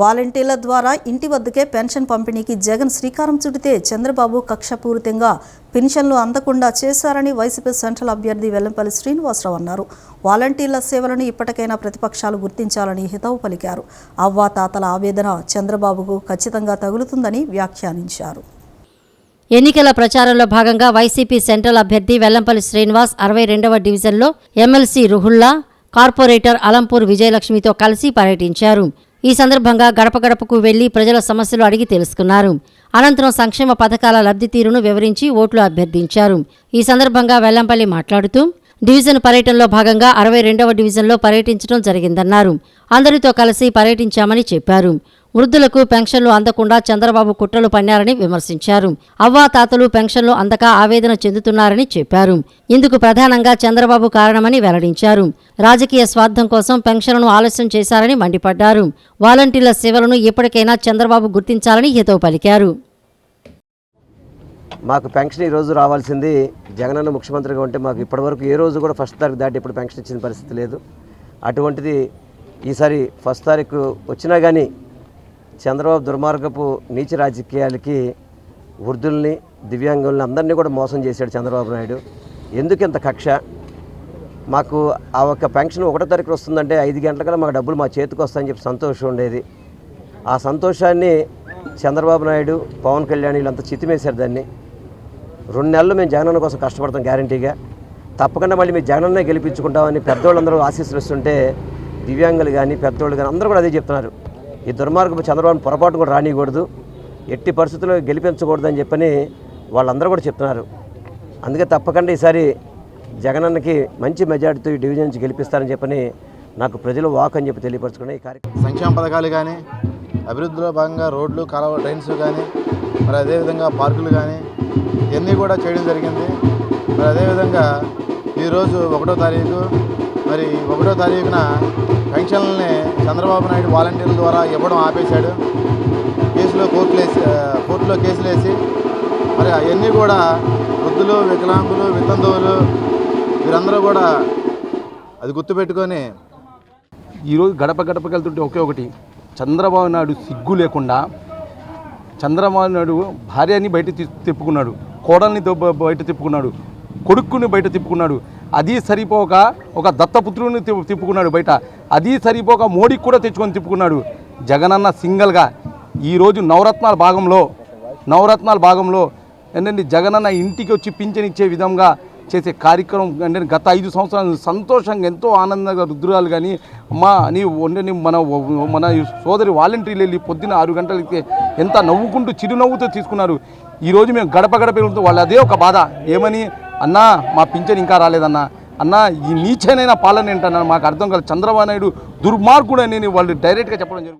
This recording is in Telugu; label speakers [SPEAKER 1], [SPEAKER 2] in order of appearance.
[SPEAKER 1] వాలంటీర్ల ద్వారా ఇంటి వద్దకే పెన్షన్ పంపిణీకి జగన్ శ్రీకారం చుడితే చంద్రబాబు కక్షపూరితంగా పెన్షన్లు అందకుండా చేశారని వైసీపీ సెంట్రల్ అభ్యర్థి వెల్లంపల్లి శ్రీనివాసరావు అన్నారు. వాలంటీర్ల సేవలను ఇప్పటికైనా ప్రతిపక్షాలు గుర్తించాలని హితవు పలికారు. అవ్వా తాతల ఆవేదన చంద్రబాబుకు ఖచ్చితంగా తగులుతుందని వ్యాఖ్యానించారు.
[SPEAKER 2] ఎన్నికల ప్రచారంలో భాగంగా వైసీపీ సెంట్రల్ అభ్యర్థి వెల్లంపల్లి శ్రీనివాస్ అరవై రెండవ డివిజన్లో ఎమ్మెల్సీ రుహుల్లా కార్పొరేటర్ అలంపూర్ విజయలక్ష్మితో కలిసి పర్యటించారు. ఈ సందర్భంగా గడప గడపకు వెళ్ళి ప్రజల సమస్యలు అడిగి తెలుసుకున్నారు. అనంతరం సంక్షేమ పథకాల లబ్ధి తీరును వివరించి ఓట్లు అభ్యర్థించారు. ఈ సందర్భంగా వెల్లంపల్లి మాట్లాడుతూ డివిజన్ పర్యటనలో భాగంగా అరవై రెండవ డివిజన్లో పర్యటించడం జరిగిందన్నారు. అందరితో కలిసి పర్యటించామని చెప్పారు. వృద్ధులకు పెన్షన్లు అందకుండా చంద్రబాబు కుట్రలు పన్నారని విమర్శించారు. అవ్వా తాతలు పెన్షన్లు అందక ఆవేదన చెందుతున్నారని చెప్పారు. ఇందుకు ప్రధానంగా చంద్రబాబు కారణమని వెల్లడించారు. రాజకీయ స్వార్థం కోసం పెన్షన్లను ఆలస్యం చేశారని మండిపడ్డారు. వాలంటీర్ల సేవలను ఇప్పటికైనా చంద్రబాబు గుర్తించాలని హితవు పలికారు.
[SPEAKER 3] మాకు పెన్షన్ ఈ రోజు రావాల్సింది జగనన్న ముఖ్యమంత్రిగా ఉంటే మాకు ఇప్పటివరకు ఏ రోజు కూడా ఫస్ట్ తారీఖు దాటి ఇప్పుడు పెన్షన్ ఇచ్చిన పరిస్థితి లేదు. అటువంటిది ఈసారి ఫస్ట్ తారీఖు వచ్చినా కానీ చంద్రబాబు దుర్మార్గపు నీచ రాజకీయాలకి వృద్ధుల్ని దివ్యాంగుల్ని అందరినీ కూడా మోసం చేశాడు చంద్రబాబు నాయుడు. ఎందుకు ఇంత కక్ష? మాకు ఆ ఒక్క పెన్షన్ ఒకటో తారీఖు వస్తుందంటే ఐదు గంటలకల్లా మాకు డబ్బులు మా చేతికి వస్తాయని చెప్పి సంతోషం ఉండేది. ఆ సంతోషాన్ని చంద్రబాబు నాయుడు పవన్ కళ్యాణ్ వీళ్ళంతా చితిమేశారు దాన్ని. రెండు నెలలు మేము జగనన్న కోసం కష్టపడతాం గ్యారంటీగా. తప్పకుండా మళ్ళీ మేము జగనన్నే గెలిపించుకుంటామని పెద్దోళ్ళందరూ ఆశీస్సులు ఇస్తుంటే దివ్యాంగులు కానీ పెద్దోళ్ళు కానీ అందరూ కూడా అదే చెప్తున్నారు. ఈ దుర్మార్గపు చంద్రబాబు పొరపాటు కూడా రానియకూడదు. ఎట్టి పరిస్థితుల్లో గెలిపించకూడదని చెప్పని వాళ్ళందరూ కూడా చెప్తున్నారు. అందుకే తప్పకుండా ఈసారి జగనన్నకి మంచి మెజార్టీతో ఈ డివిజన్ నుంచి గెలిపిస్తారని చెప్పని నాకు ప్రజలు వాక్ అని చెప్పి తెలియపరచుకుని ఈ కార్యక్రమం
[SPEAKER 4] సంక్షేమ పథకాలు కానీ అభివృద్ధిలో భాగంగా రోడ్లు కాలువ డ్రైన్స్ కానీ మరి అదేవిధంగా పార్కులు కానీ ఇవన్నీ కూడా చేయడం జరిగింది. మరి అదేవిధంగా ఈరోజు ఒకటో తారీఖు మరి ఒకటో తారీఖున పెన్షన్లని చంద్రబాబు నాయుడు వాలంటీర్ల ద్వారా ఇవ్వడం ఆపేశాడు. కేసులో కోర్టులు వేసి కోర్టులో కేసులు వేసి మరి అవన్నీ కూడా వృద్ధులు వికలాంగులు వితంతువులు వీరందరూ కూడా అది గుర్తుపెట్టుకొని
[SPEAKER 5] ఈరోజు గడప గడపకెళ్తుంటే ఒకే ఒకటి చంద్రబాబు నాయుడు సిగ్గు లేకుండా చంద్రబాబు నాయుడు భార్యని బయట తీ- తిప్పుకున్నాడు. కోడల్ని బయట తిప్పుకున్నాడు. కొడుకుని బయట తిప్పుకున్నాడు. అది సరిపోక ఒక దత్తపుత్రుని తిప్పు- తిప్పుకున్నాడు బయట. అది సరిపోక మోడీకి కూడా తెచ్చుకొని తిప్పుకున్నాడు. జగనన్న సింగల్గా ఈరోజు నవరత్నాల భాగంలో నవరత్నాల భాగంలో ఏంటంటే జగనన్న ఇంటికి వచ్చి పింఛనిచ్చే విధంగా చేసే కార్యక్రమం అంటే గత ఐదు సంవత్సరాలు సంతోషంగా ఎంతో ఆనందంగా రుద్రాలు కానీ అమ్మా నీ వండని మన మన సోదరి వాలంటీర్లు వెళ్ళి పొద్దున ఆరు గంటలకి ఎంత నవ్వుకుంటూ చిరునవ్వుతో తీసుకున్నారు. ఈరోజు మేము గడప గడప వెళ్తూ వాళ్ళు అదే ఒక బాధ. ఏమని? అన్నా మా పింఛన్ ఇంకా రాలేదన్నా. అన్న ఈ నీచనైన పాలన ఏంటన్నా? మాకు అర్థం కాదు చంద్రబాబు నాయుడు దుర్మార్గుడు అని వాళ్ళు డైరెక్ట్గా చెప్పడం జరుగుతుంది